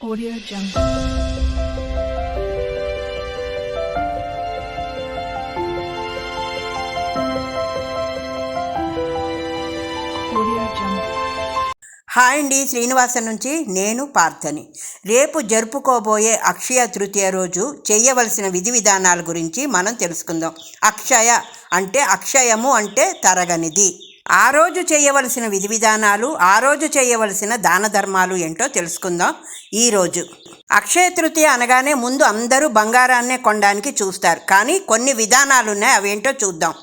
Audio Jungle. Audio Jungle. Hi అండి శ్రీనివాసన్ నుంచి నేను పార్థని రేపు జరుపుకోబోయే అక్షయ తృతీయ రోజు చేయవలసిన విధి విధానాల గురించి మనం తెలుసుకుందాం అక్షయ అంటే అక్షయము అంటే తరగనిది ఆ రోజు చేయవలసిన విధి విధానాలు ఆ రోజు చేయవలసిన దాన ధర్మాలు ఏంటో తెలుసుకుందాం ఈరోజు అక్షయ తృతీయ అనగానే ముందు అందరూ బంగారాన్నే కొనడానికి చూస్తారు. కానీ కొన్ని విధానాలు ఉన్నాయి అవేంటో చూద్దాం.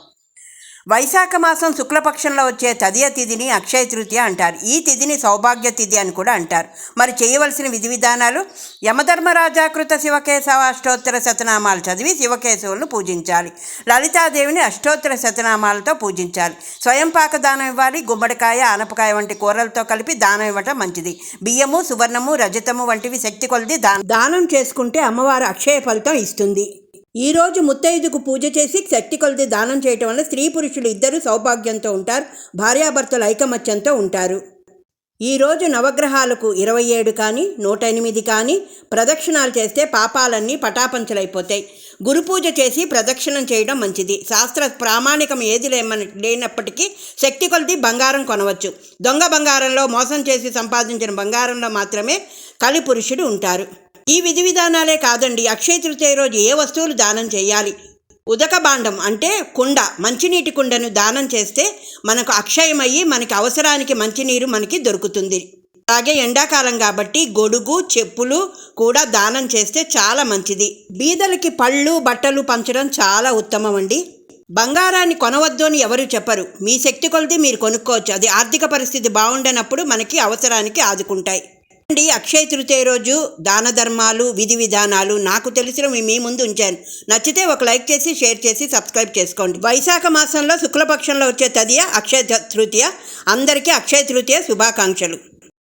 వైశాఖ మాసం శుక్లపక్షంలో వచ్చే తదియ తిథిని అక్షయ తృతీయ అంటారు. ఈ తిథిని సౌభాగ్య తిథి అని కూడా అంటారు. మరి చేయవలసిన విధి విధానాలు? యమధర్మరాజాకృత శివకేశవ అష్టోత్తర శతనామాలు చదివి శివకేశవులను పూజించాలి. లలితాదేవిని అష్టోత్తర శతనామాలతో పూజించాలి. స్వయం పాక దానం ఇవ్వాలి. గుమ్మడికాయ ఆనపకాయ వంటి కూరలతో కలిపి దానం ఇవ్వటం మంచిది. బియ్యము సువర్ణము రజతము వంటివి శక్తి కొలిది దానం. దానం చేసుకుంటే అమ్మవారు అక్షయ ఫలితం ఇస్తుంది. ఈ రోజు ముత్తైదుకు పూజ చేసి శక్తికొలది దానం చేయటం వల్ల స్త్రీ పురుషులు ఇద్దరు సౌభాగ్యంతో ఉంటారు భార్యాభర్తలు ఐకమత్యంతో ఉంటారు. ఈరోజు నవగ్రహాలకు ఇరవై ఏడు కానీ నూట ఎనిమిది కానీ ప్రదక్షిణాలు చేస్తే పాపాలన్నీ పటాపంచలైపోతాయి. గురు పూజ చేసి ప్రదక్షిణం చేయడం మంచిది. శాస్త్ర ప్రామాణికం ఏది లేమని లేనప్పటికీ శక్తి కొలిది బంగారం కొనవచ్చు. దొంగ బంగారంలో మోసం చేసి సంపాదించిన బంగారంలో మాత్రమే కలి పురుషుడు ఉంటారు. ఈ విధి విధానాలే కాదండి. అక్షయ తృతీయ రోజు ఏ వస్తువులు దానం చేయాలి? ఉదక బాండం అంటే కుండ మంచినీటి కుండను దానం చేస్తే మనకు అక్షయమయ్యి మనకి అవసరానికి మంచినీరు మనకి దొరుకుతుంది. అలాగే ఎండాకాలం కాబట్టి గొడుగు చెప్పులు కూడా దానం చేస్తే చాలా మంచిది. బీదలకి పళ్ళు బట్టలు పంచడం చాలా ఉత్తమం అండి బంగారాన్ని కొనవద్దు అని ఎవరు చెప్పరు. మీ శక్తి కొలిది మీరు కొనుక్కోవచ్చు. అది ఆర్థిక పరిస్థితి బాగుండనప్పుడు మనకి అవసరానికి ఆదుకుంటాయి. అండి అక్షయ తృతీయ రోజు దాన ధర్మాలు విధి విధానాలు నాకు తెలిసినవి మీ ముందు ఉంచాను. నచ్చితే ఒక లైక్ చేసి షేర్ చేసి సబ్స్క్రైబ్ చేసుకోండి. వైశాఖ మాసంలో శుక్లపక్షంలో వచ్చే తదియ అక్షయ తృతీయ. అందరికీ అక్షయ తృతీయ శుభాకాంక్షలు.